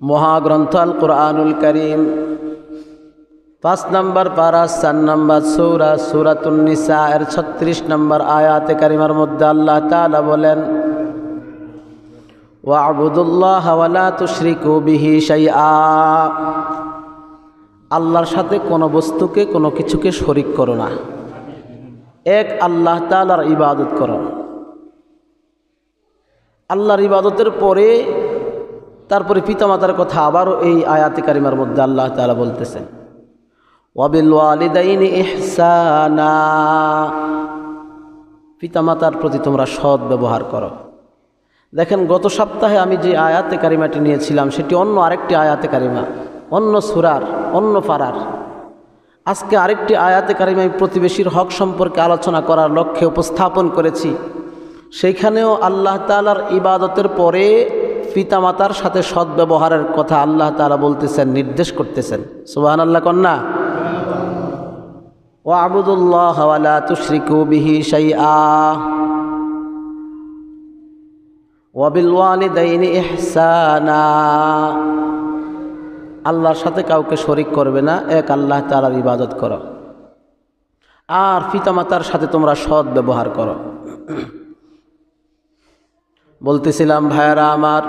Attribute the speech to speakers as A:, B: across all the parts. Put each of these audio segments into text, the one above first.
A: মহাগ্রন্থ আল কোরআনুল করিম। পাঁচ নম্বর পারা, চার নম্বর সৌরা সুরাতুন্নিসা এর ছত্রিশ নম্বর আয়াতে কারিমার মধ্যে আল্লাহ তালা বলেন, ওয়াবুদুল্লাহ ওয়ালা তুশরিকু বিহি শাইআ। আল্লাহর সাথে কোনো বস্তুকে, কোনো কিছুকে শরিক করো না। এক, আল্লাহ তালার ইবাদত করো। আল্লাহর ইবাদতের পরে তারপরে পিতামাতার কথা আবারও এই আয়াতে কারিমার মধ্যে আল্লাহ তালা বলতেছেন ওয়াবিল ওয়ালিদাইনি ইহসানা। পিতামাতার প্রতি তোমরা সৎ ব্যবহার করো। দেখেন, গত সপ্তাহে আমি যে আয়াতে কারিমাটি নিয়েছিলাম, সেটি অন্য আরেকটি আয়াতে কারিমা, অন্য সুরার, অন্য পাড়ার আজকে আরেকটি আয়াতে কারিমা প্রতিবেশীর হক সম্পর্কে আলোচনা করার লক্ষ্যে উপস্থাপন করেছি। সেইখানেও আল্লাহ তালার ইবাদতের পরে পিতামাতার সাথে সদ্ব্যবহারের কথা আল্লাহ তালা বলতেছেন, নির্দেশ করতেছেন। সুবাহান আল্লাহ কন্যা ও আবুদুল্লাহ তুশরিকু বিহি ওয়ালিদাইনি ইহসানা। আল্লাহর সাথে কাউকে শরিক করবে না, এক আল্লাহ তালার ইবাদত করো। আর পিতামাতার সাথে তোমরা সৎ ব্যবহার করো। বলতেছিলাম, ভাইয়ারা আমার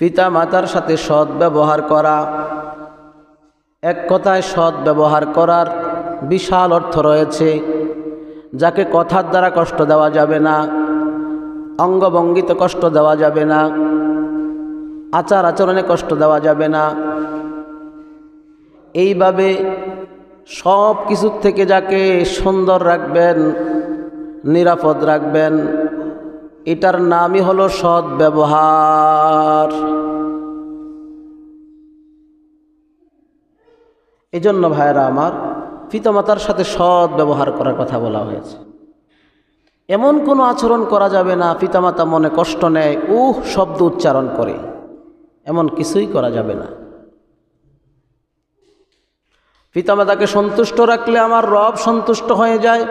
A: পিতা মাতার সাথে সৎ ব্যবহার করা, এক কথায় সৎ ব্যবহার করার বিশাল অর্থ রয়েছে, যাকে কথার দ্বারা কষ্ট দেওয়া যাবে না, অঙ্গভঙ্গিতে কষ্ট দেওয়া যাবে না, আচার আচরণে কষ্ট দেওয়া যাবে না। এইভাবে সব কিছুর থেকে যাকে সুন্দর রাখবেন, নিরাপদ রাখবেন এটার নামই হলো সৎ ব্যবহার জন্য ভাইয়েরা আমার পিতামাতার সাথে সৎ ব্যবহার করার কথা বলা হয়েছে। এমন কোনো আচরণ করা যাবে না, পিতামাতা মনে কষ্ট নেয়, উহ, শব্দ উচ্চারণ করে। এমন কিছুই করা যাবে না। পিতামাতাকে সন্তুষ্ট রাখলে আমার রব সন্তুষ্ট হয়ে যায়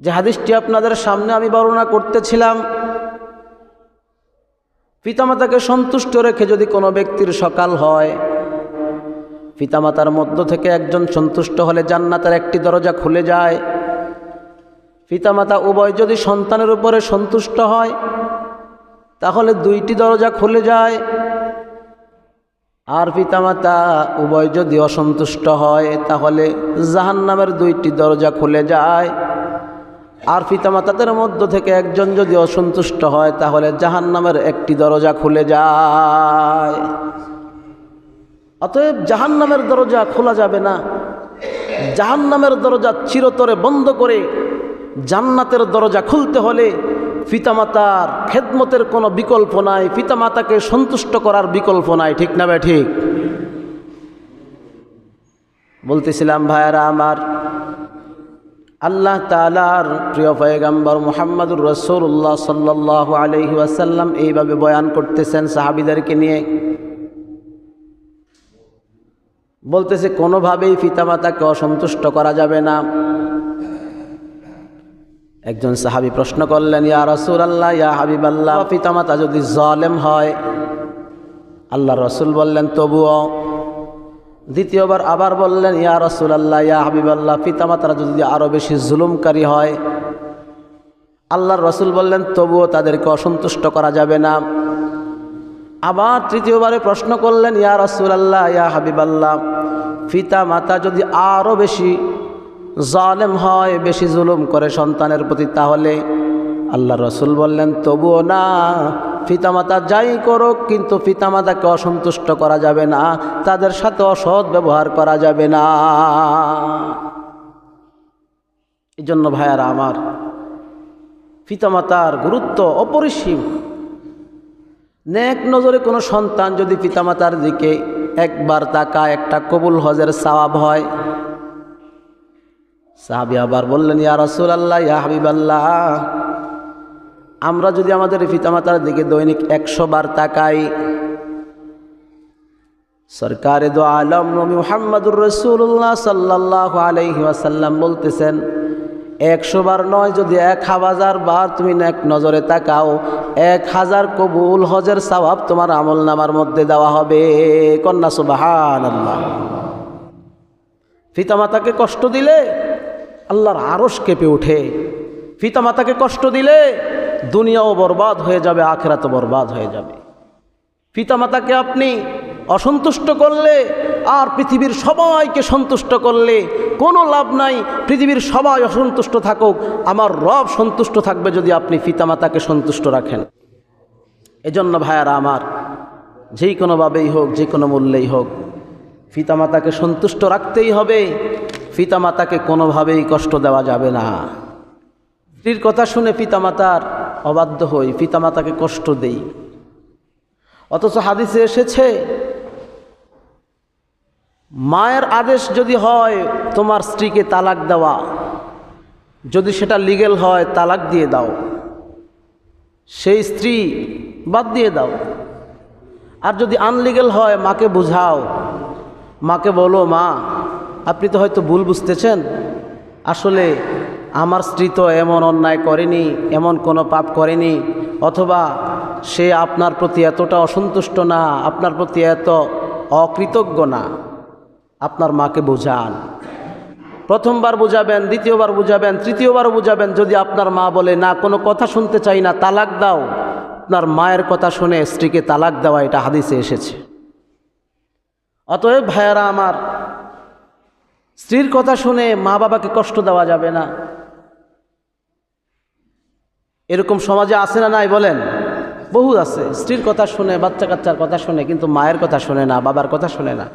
A: যে হাদিসটি আপনাদের সামনে আমি বর্ণনা করতেছিলাম, পিতামাতাকে সন্তুষ্ট রেখে যদি কোনো ব্যক্তির সকাল হয়, পিতামাতার মধ্য থেকে একজন সন্তুষ্ট হলে জান্নাতের একটি দরজা খুলে যায়। পিতামাতা উভয় যদি সন্তানের উপরে সন্তুষ্ট হয়, তাহলে দুইটি দরজা খুলে যায়। আর পিতামাতা উভয় যদি অসন্তুষ্ট হয়, তাহলে জাহান্নামের দুইটি দরজা খুলে যায়। আর পিতামাতাদের মধ্য থেকে একজন যদি অসন্তুষ্ট হয়, তাহলে জাহান্নামের একটি দরজা খুলে যায়। অতএব জাহান্নামের দরজা খোলা যাবে না। জাহান্নামের দরজা চিরতরে বন্ধ করে জান্নাতের দরজা খুলতে হলে পিতামাতার খেদমতের কোনো বিকল্প নাই, পিতামাতাকে সন্তুষ্ট করার বিকল্প নাই, ঠিক না বে ঠিক? বলতেছিলাম, ভাইয়ারা আমার আল্লাহ তালার প্রিয় পয়গাম্বর মোহাম্মদুর রসুল্লাহ সাল্লাহ আলহি আসাল্লাম এইভাবে বয়ান করতেছেন সাহাবিদেরকে নিয়ে। বলতেছে, কোনোভাবেই পিতামাতাকে অসন্তুষ্ট করা যাবে না। একজন সাহাবি প্রশ্ন করলেন, ইয়া রসুল আল্লাহ ইয়া হাবিব আল্লাহ পিতামাতা যদি জলেম হয়? আল্লাহ রসুল বললেন, তবুও দ্বিতীয়বার আবার বললেন, ইয়া রসুল আল্লাহ ইয়া হাবিব আল্লাহ পিতামাতারা যদি আরও বেশি জুলুমকারী হয়? আল্লাহর রসুল বললেন, তবুও তাদেরকে অসন্তুষ্ট করা যাবে না। আবার তৃতীয়বারে প্রশ্ন করলেন, ইয়া রসুল আল্লাহ ইয়া হাবিব আল্লাহ পিতা মাতা যদি আরও বেশি জালেম হয়, বেশি জুলুম করে সন্তানের প্রতি, তাহলে? আল্লাহ রসুল বললেন, তবুও না। পিতামাতা যাই করুক, কিন্তু পিতামাতাকে অসন্তুষ্ট করা যাবে না, তাদের সাথে অসৎ ব্যবহার করা যাবে না। এই জন্য ভাইয়ারা আমার, পিতামাতার গুরুত্ব অপরিসীম। নেক নজরে কোনো সন্তান যদি পিতামাতার দিকে একবার তাকা একটা কবুল হজের সওয়াব হয়। সাহাবি আবার বললেন, ইয়া রসুল আল্লাহ ইয়া হাবিব আল্লাহ আমরা যদি আমাদের পিতামাতার দিকে দৈনিক একশো বার তাকাই, সরকারে দো আলম নবী মোহাম্মদুর রসুল্লাহ সাল্লাহ আলহি ওয়াসাল্লাম বলতেছেন, একশো বার নয় যদি এক হাজার বার তুমি এক নজরে তাকাও, এক হাজার কবুল হজের সওয়াব তোমার আমল নামার মধ্যে দেওয়া হবে। কন্যা সুবাহান আল্লাহ পিতামাতাকে কষ্ট দিলে আল্লাহর আরস কেঁপে ওঠে। পিতামাতাকে কষ্ট দিলে দুনিয়াও বরবাদ হয়ে যাবে, আখেরাতও বরবাদ হয়ে যাবে। পিতামাতাকে আপনি অসন্তুষ্ট করলে আর পৃথিবীর সবাইকে সন্তুষ্ট করলে কোনো লাভ নাই। পৃথিবীর সবাই অসন্তুষ্ট থাকুক, আমার রব সন্তুষ্ট থাকবে যদি আপনি পিতামাতাকে সন্তুষ্ট রাখেন। এজন্য ভাইয়ারা আমার যেই কোনোভাবেই হোক, যে কোনো মূল্যেই হোক, পিতামাতাকে সন্তুষ্ট রাখতেই হবে। পিতামাতাকে কোনোভাবেই কষ্ট দেওয়া যাবে না। স্ত্রীর কথা শুনে পিতামাতার অবাধ্য হই, পিতামাতাকে কষ্ট দেই। অথচ হাদিসে এসেছে, মায়ের আদেশ যদি হয়, তোমার স্ত্রীকে তালাক দেওয়া। যদি সেটা লিগেল হয়, তালাক দিয়ে দাও। সেই স্ত্রী বাদ দিয়ে দাও। আর যদি আনলিগেল হয়, মাকে বুঝাও। মাকে বলো, মা, আপনি তো হয়তো ভুল বুঝতেছেন। আসলে আমার স্ত্রী তো এমন অন্যায় করেনি, এমন কোনো পাপ করেনি, অথবা সে আপনার প্রতি এতটা অসন্তুষ্ট না, আপনার প্রতি এত অকৃতজ্ঞ না। আপনার মাকে বোঝান। প্রথমবার বুঝাবেন, দ্বিতীয়বার বুঝাবেন তৃতীয়বার বুঝাবেন, যদি আপনার মা বলে, না, কোনো কথা শুনতে চাই না, তালাক দাও। আপনার মায়ের কথা শুনে স্ত্রীকে তালাক দেওয়া এটা হাদিসে এসেছে। অতএব ভাইয়ারা আমার, স্ত্রীর কথা শুনে মা বাবাকে কষ্ট দেওয়া যাবে না। এরকম সমাজে আছে না নাই বলেন? বহু আছে। স্ত্রীর কথা শুনে বাচ্চা কাচ্চার কথা শুনে, কিন্তু মায়ের কথা শুনে না, বাবার কথা শুনে না।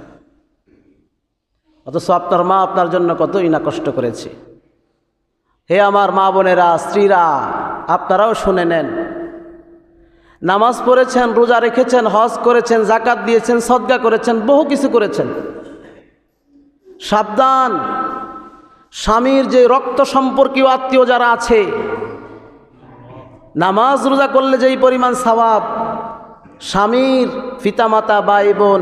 A: অথচ আপনার মা আপনার জন্য কতই না কষ্ট করেছে। হে আমার মা বোনেরা, স্ত্রীরা, আপনারাও শুনে নেন। নামাজ পড়েছেন, রোজা রেখেছেন, হজ করেছেন জাকাত দিয়েছেন, সদ্গা করেছেন, বহু কিছু করেছেন। সাবধান। স্বামীর যে রক্ত সম্পর্কীয় আত্মীয় যারা আছে নামাজ রোজা করলে যেই পরিমাণ সওয়াব স্বামীর পিতামাতা ভাই বোন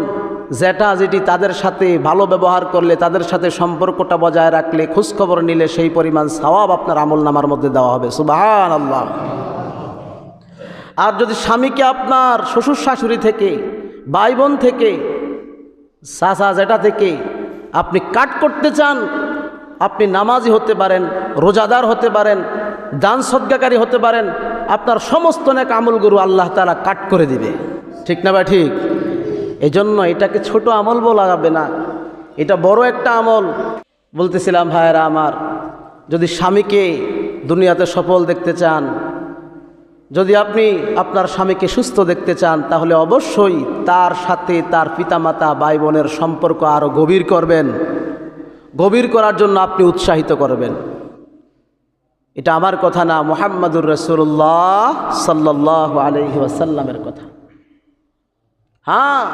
A: জ্যাঠা যেটি তাদের সাথে ভালো ব্যবহার করলে, তাদের সাথে সম্পর্কটা বজায় রাখলে, খোঁজখবর নিলে সেই পরিমাণ সওয়াব আপনার আমল নামার মধ্যে দেওয়া হবে। সুবাহান আল্লাহ আর যদি স্বামীকে আপনার শ্বশুর শাশুড়ি থেকে ভাই বোন থেকে, চাচা, জেঠা থেকে আপনি কাট করতে চান, আপনি নামাজি হতে পারেন, রোজাদার হতে পারেন, দান সদ্গাকারী হতে পারেন আপনার সমস্ত নেক আমলগুরু আল্লাহ তালা কাট করে দিবে। ঠিক না বা ঠিক? এই জন্য এটাকে ছোট আমল বলা যাবে না। এটা বড় একটা আমল। বলতেছিলাম, ভাইয়েরা আমার, যদি স্বামীকে দুনিয়াতে সফল দেখতে চান, যদি আপনি আপনার স্বামীকে সুস্থ দেখতে চান, তাহলে অবশ্যই তার সাথে তার পিতামাতা ভাই বোনের সম্পর্ক আরও গভীর করবেন। গভীর করার জন্য আপনি উৎসাহিত করবেন। এটা আমার কথা না মোহাম্মদুর রসুল্লাহ সাল্লাহ আলহি ওয়াসাল্লামের কথা। হ্যাঁ